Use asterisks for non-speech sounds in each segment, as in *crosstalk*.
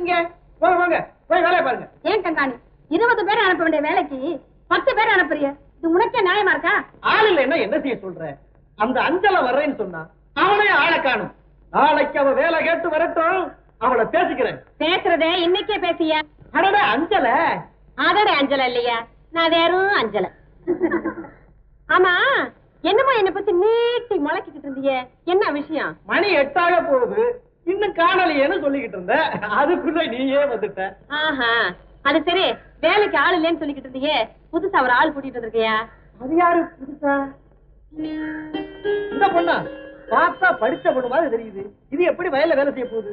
இருக்கீங்க வாங்க வாங்க. போய் வேலையை பாருங்க. ஏன் கங்காணி? இருபது பேர் அனுப்ப வேண்டிய வேலைக்கு பத்து பேர் அனுப்புறிய? இது உனக்கே நியாயமா இருக்கா? ஆள் இல்லைன்னா என்ன செய்ய சொல்ற? அந்த அஞ்சல வர்றேன்னு சொன்னா அவனே ஆளை காணும். நாளைக்கு அவ வேலை கேட்டு வரட்டும். அவளை பேசிக்கிறேன். பேசுறதே இன்னைக்கே பேசிய? அடட அஞ்சல. அதோட அஞ்சல இல்லையா? நான் வெறும் அஞ்சல. ஆமா என்னமோ என்ன பத்தி நீட்டி முளைக்கிட்டு இருந்தியே? என்ன விஷயம்? மணி எட்டாக போகுது. இன்னும் காணலையேன்னு சொல்லிக்கிட்டு இருந்த. அதுக்குள்ள நீயே வந்துட்ட. ஆஹா அது சரி. வேலைக்கு ஆள் இல்லைன்னு சொல்லிக்கிட்டு இருந்தியே. புதுசா ஒரு ஆள் கூட்டிட்டு வந்திருக்கியா? அது யாரு புதுசா? இந்த பொண்ணா? பார்த்தா படிச்ச பொண்ணு மாதிரி தெரியுது. இது எப்படி வயல்ல வேலை செய்ய போகுது?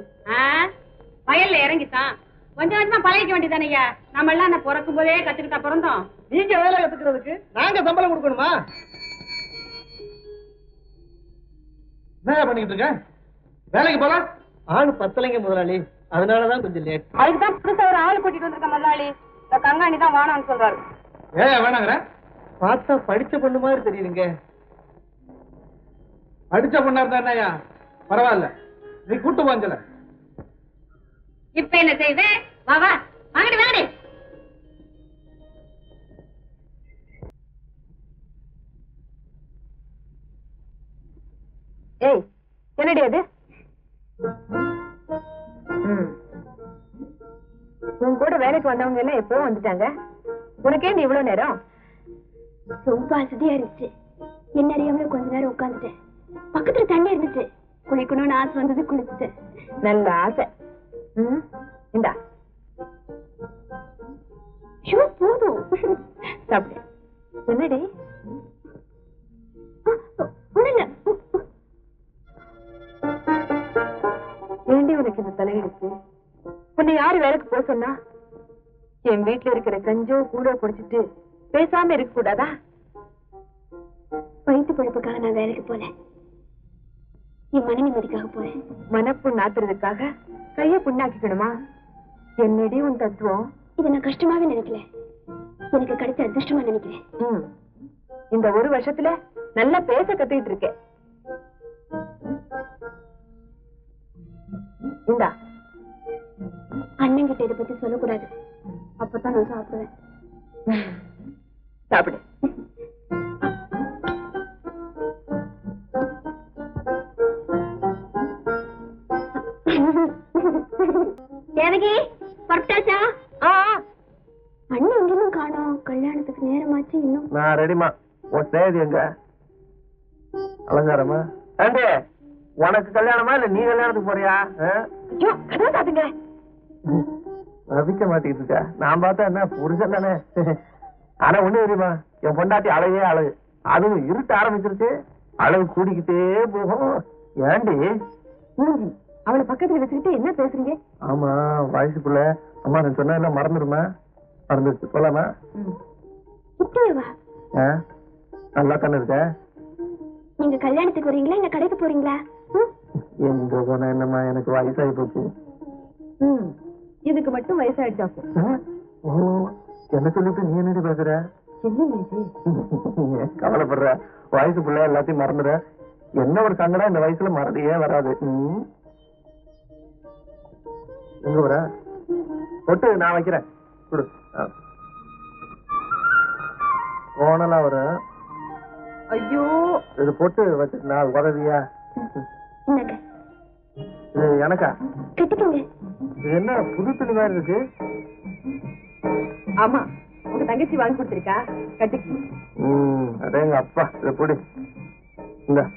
வயல்ல இறங்கிட்டான். கொஞ்சம் கொஞ்சமா பழகிக்க வேண்டியதானய்யா நம்ம எல்லாம் நான் பிறக்கும் போதே கத்துக்கிட்டா பிறந்தோம். நீங்க வேலை கத்துக்கிறதுக்கு நாங்க சம்பளம் கொடுக்கணுமா? என்ன பண்ணிட்டு இருக்க? வேலைக்கு போலாம். ஆளு பத்தலைங்க முதலாளி. அதனாலதான் கொஞ்சம் லேட் அதுக்குதான் புதுசா ஒரு ஆள் கூட்டிட்டு வந்திருக்க முதலாளி. இந்த கங்காணி தான் வானான்னு சொல்றாரு. ஏ வேணாங்கிற. பார்த்தா படிச்ச பொண்ணு மாதிரி தெரியுதுங்க. படிச்ச பொண்ணா இருந்தா என்னய்யா? பரவாயில்ல. நீ கூட்டு வாங்கல இப்ப என்ன செய்த? வா வா. வாங்கடி வாங்கடி. ஏய் என்னடி அது? உன் கூட வேலைக்கு வந்தவங்க எல்லாம் எப்போ வந்துட்டாங்க? உனக்கே நீ இவ்வளவு நேரம்? ரொம்ப அசதியா இருந்துச்சு. என்ன அறியாமல கொஞ்ச நேரம் உட்கார்ந்துட்டேன். பக்கத்துல தண்ணி இருந்துச்சு. குளிக்கணும்னு ஆசை வந்தது குளிச்சுட்டேன் நல்ல ஆசை. ம், இந்தா. ஷூ போதும். சாப்பிடு. என்னடி? ஏண்டி உனக்கு இந்த தலையெடுத்து உன்னை யாரு வேலைக்கு போக சொன்னா? என் வீட்டுல இருக்கிற கஞ்சோ கூட குடிச்சிட்டு பேசாம இருக்க கூடாதா? வயிற்று பழப்புக்காக நான் வேலைக்கு போல என் மன நிம்மதிக்காக போறேன். மனப்புண் ஆத்துறதுக்காக கைய புண்ணாக்கிக்கணுமா? என்னடி உன் தத்துவம்? இதை நான் கஷ்டமாவே நினைக்கல. எனக்கு கிடைச்ச அதிர்ஷ்டமா நினைக்கிறேன். இந்த ஒரு வருஷத்துல நல்லா பேச கத்துக்கிட்டு இருக்கேன். இந்தா. கிட்ட இதை பத்தி சொல்லக்கூடாது. அப்பதான் நான் சாப்பிடுவேன். சாப்பிடு. தேவகி பரப்பிட்டாச்சா ஆ அண்ணன் எங்கேயும் காணோம்? கல்யாணத்துக்கு நேரமாச்சு இன்னும். நான் ரெடிமா உன் சேதி எங்க? அலங்காரமா? ஏண்டே உனக்கு கல்யாணமா இல்ல நீ கல்யாணத்துக்கு போறியா? ஐயோ கதவை சாத்துங்க ரசிக்க மாட்டேங்குது இருக்கா நான் பார்த்தா என்ன புருஷன் தானே. ஆனா ஒண்ணு தெரியுமா என் பொண்டாட்டி அழகே அழகு. அதுவும் இருட்ட ஆரம்பிச்சிருச்சு. அழகு கூடிக்கிட்டே போகும். ஏண்டி? மூஞ்சி அவளை பக்கத்துல வச்சுக்கிட்டு என்ன பேசுறீங்க? ஆமா வயசுக்குள்ள அம்மா நான் சொன்னா என்ன மறந்துடுமா? மறந்துடுச்சு. போலாமா? நல்லா தானே இருக்க? நீங்க கல்யாணத்துக்கு வரீங்களா இல்ல கடைக்கு போறீங்களா? எங்க போன என்னம்மா எனக்கு வயசாகி போச்சு. ம். இதுக்கு மட்டும் வயசாயிடுச்சாக்கும். ஆ? ஓ என்ன சொல்லிட்டு நீ என்னடி பேசுற? கவலைப்படுற? வயசு பிள்ளை எல்லாத்தையும் மறந்துட என்ன ஒரு சங்கடம் இந்த வயசுல மறதியே வராது. எங்க வர பொட்டு நான் வைக்கிறேன். கொடு. கோணலா வரும் ஐயோ. இது பொட்டு வச்சுட்டு நான் உதவியா? இது எனக்கா? கட்டிக்கோங்க. இது என்ன புது துணி மாதிரி இருக்கு? ஆமா உங்க தங்கச்சி வாங்கி கொடுத்திருக்கா? கட்டிக்கு ம் அதே எங்க அப்பா. இதை பொடி. இந்த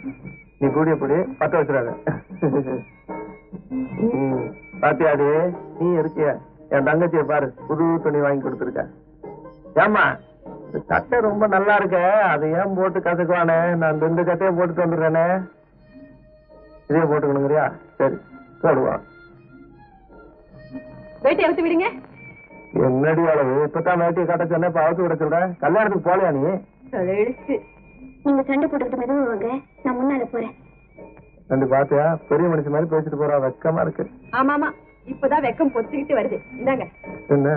நீ கூடிய பொடி. பத்த வச்சிடாத. *laughs* பாத்தியாடி நீ இருக்கிய? என் தங்கச்சியை பாரு. புது துணி வாங்கி கொடுத்துருக்க. ஏமா இந்த சட்டை ரொம்ப நல்லா இருக்க. அதை ஏன் போட்டு கசக்குவானே? நான் இந்த சட்டையை போட்டுட்டு வந்துடுறேனே. இதே போட்டுக்கணுங்கிறியா? சரி போடுவா வேட்டை அவுத்து விடுங்க. என்னடி அளவு? இப்பதான் வேட்டியை கட்ட இப்ப அவுத்து விட சொல்றேன் கல்யாணத்துக்கு போலையா நீ? எழுச்சு நீங்க சண்டை போட்டுக்கிட்டு மெதுவா வாங்க. நான் முன்னால போறேன். ரெண்டு பாத்தியா? பெரிய மனுஷன் மாதிரி பேசிட்டு போறா. வெக்கமா இருக்கு. ஆமா ஆமா இப்பதான் வெக்கம் பொத்துக்கிட்டு வருது. இந்தாங்க. என்ன?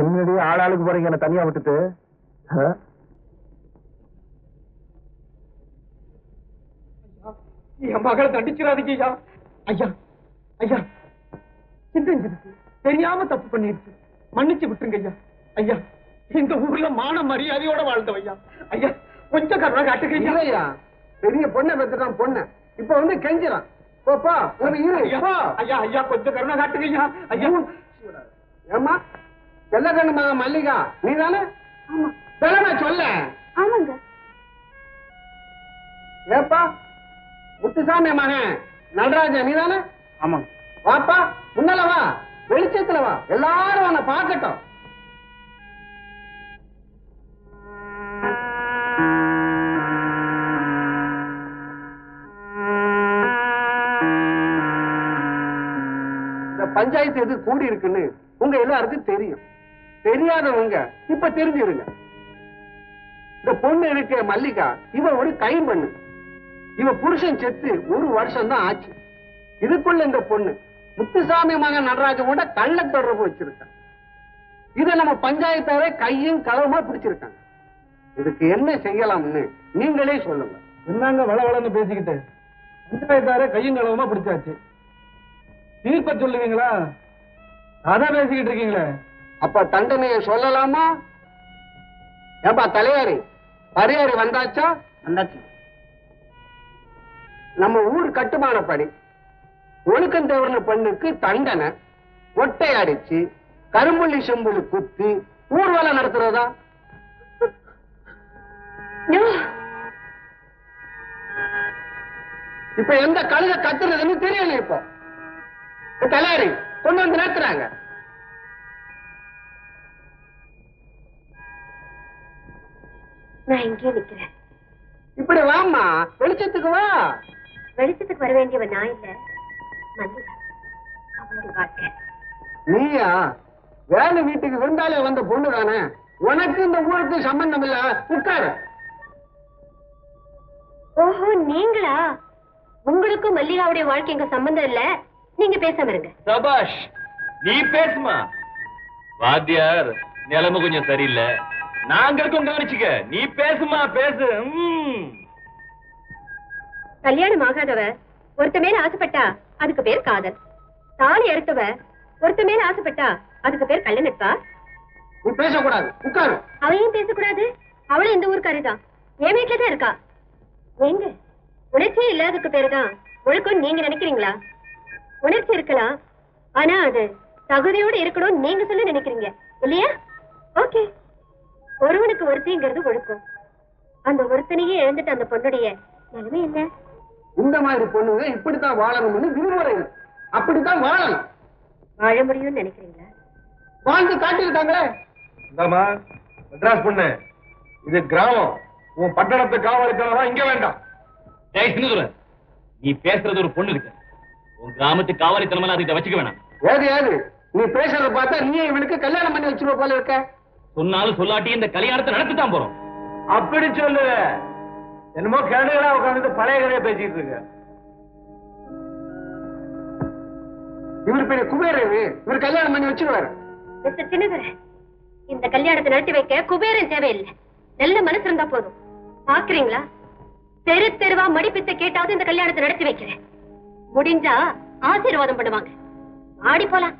என்னடி ஆளாளுக்கு போறீங்க? என்ன தனியா விட்டுட்டு? என் மகளை தண்டிச்சிடாதீங்க ஐயா. ஐயா ஐயா. சிந்தஞ்சிருச்சு தெரியாம தப்பு பண்ணிருச்சு மன்னிச்சு விட்டுருங்க ஐயா. ஐயா இந்த ஊர்ல மான மரியாதையோட வாழ்ந்தோம் ஐயா. ஐயா கொஞ்சம் கருணை காட்டுங்க ஐயா. இல்லையா? பெரிய பொண்ணை பெற்றுட்டான் பொண்ணு. இப்ப வந்து கெஞ்சிறான். போப்பா ஒரு இரு. ஐயா. ஐயா ஐயா கொஞ்சம் கருணை காட்டுங்க ஐயா. ஐயா. ஏம்மா? செல்லக்கண்ணு மகன் மல்லிகா? நீ தானே? தலைமை சொல்ல. ஆமாங்க. ஏப்பா? முத்துசாமி மகன். நடராஜன் நீ தானே? ஆமாங்க. வாப்பா முன்னால வா. வெளிச்சத்துல வா. எல்லாரும் உன்னை பாக்கட்டும் இந்த பஞ்சாயத்து எது கூடி இருக்குன்னு உங்க எல்லாருக்கும் தெரியும். தெரியாதவங்க இப்ப தெரிஞ்சிருங்க. இந்த பொண்ணு இருக்க மல்லிகா இவ ஒரு கை பண்ணு இவ புருஷன் செத்து ஒரு வருஷம் தான் ஆச்சு. இதுக்குள்ள இந்த பொண்ணு முத்துசாமி மகன் நடராஜன் கூட கள்ள தொடர்பு வச்சிருக்கான் இதை நம்ம பஞ்சாயத்தாரே கையும் களவுமா பிடிச்சிருக்காங்க. இதுக்கு என்ன செய்யலாம்னு நீங்களே சொல்லுங்க. என்னங்க வளவளன்னு பேசிக்கிட்டு? பஞ்சாயத்தாரே கையும் களவுமா பிடிச்சாச்சு. தீர்ப்ப சொல்லுவீங்களா? அதான் பேசிக்கிட்டு இருக்கீங்களே. அப்ப தண்டனையை சொல்லலாமா? ஏப்பா தலையாரி பரியாரி வந்தாச்சா? வந்தாச்சு. நம்ம ஊர் கட்டுமானப்படி ஒழுக்கம் தவறின பெண்ணுக்கு தண்டனை மொட்டை அடிச்சு கரும்புள்ளி செம்புள்ளி குத்தி ஊர்வலம் நடத்துறதா? இப்ப எந்த கழுத கத்துறதுன்னு தெரியல இப்போ. தலையாரி கொண்டு வந்து நிறுத்துறாங்க நான் இங்கே நிக்கிறேன். இப்படி வாம்மா வெளிச்சத்துக்கு வா. வெளிச்சத்துக்கு வர வேண்டியவன் நான் இல்ல. நீயா? வேலை வீட்டுக்கு விருந்தாலே வந்த பொண்ணு தானே? உனக்கு இந்த ஊருக்கு சம்பந்தம் இல்ல. உட்காரு. ஓஹோ நீங்களா? உங்களுக்கும் மல்லிகாவுடைய வாழ்க்கைங்க சம்பந்தம் இல்ல. நீங்க பேசாம இருங்க. சபாஷ் நீ பேசுமா? வாத்தியார் நிலைமை கொஞ்சம் சரியில்லை. நாங்க இருக்கோம் கவனிச்சுக்க. நீ பேசுமா பேசு. கல்யாணம் ஆகாதவ. ஒருத்த மேல ஆசைப்பட்டா அதுக்கு பேர் காதல். தாலி அறுத்தவ ஒருத்த மேல ஆசைப்பட்டா அதுக்கு பேர் கல்ல நட்பா பேசக்கூடாது. உட்காரு. அவையும் பேசக்கூடாது? அவளும் இந்த ஊருக்காரிதான். என் வீட்டுல தான் இருக்கா. ஏங்க உணர்ச்சி இல்லாததுக்கு பேருதான். ஒழுக்கம் நீங்க நினைக்கிறீங்களா? உணர்ச்சி இருக்கலாம். ஆனா அது தகுதியோட இருக்கணும் நீங்க சொல்ல நினைக்கிறீங்க. இல்லையா? ஓகே. ஒருவனுக்கு ஒருத்திங்கிறது ஒழுக்கம். அந்த ஒருத்தனையே இழந்துட்டு அந்த பொண்ணுடைய நிலைமை என்ன? இந்த மாதிரி பொண்ணுங்க இப்படித்தான் வாழணும்னு விதிமுறை அப்படித்தான் வாழணும். வாழ முடியும்னு நினைக்கிறீங்களா? வாழ்ந்து காட்டியிருக்காங்களே. இந்தாம்மா மெட்ராஸ் பொண்ணு இது கிராமம். உன் பட்டணத்து காவலுக்காக இங்க வேண்டாம். நீ பேசுறது ஒரு பொண்ணு இருக்கு உன் கிராமத்து காவலித்தனமெல்லாம் அதுகிட்ட வச்சுக்க வேணாம். ஏது ஏது? நீ பேசுறத பார்த்தா நீ இவனுக்கு கல்யாணம் பண்ணி வச்சிருவ போல இருக்க. சொன்னாலும் சொல்லாட்டி இந்த கல்யாணத்தை நடத்தித்தான் போறோம். அப்படி சொல்லு. என்னமோ கிழடுகளா உட்கார்ந்து பழைய கதையை பேசிட்டு இருக்க. இவர் பெரிய குபேரர் இவர். கல்யாணம் பண்ணி வச்சிருவாரு. மிஸ்டர் இந்த கல்யாணத்தை நடத்தி வைக்க குபேரன் தேவையில்லை. நல்ல மனசு இருந்தா போதும். பாக்குறீங்களா தெரு தெருவா மடிப்பித்த கேட்டாவது இந்த கல்யாணத்தை நடத்தி வைக்கிறேன். முடிஞ்சா ஆசீர்வாதம் பண்ணுவாங்க. ஆடி போலாம்.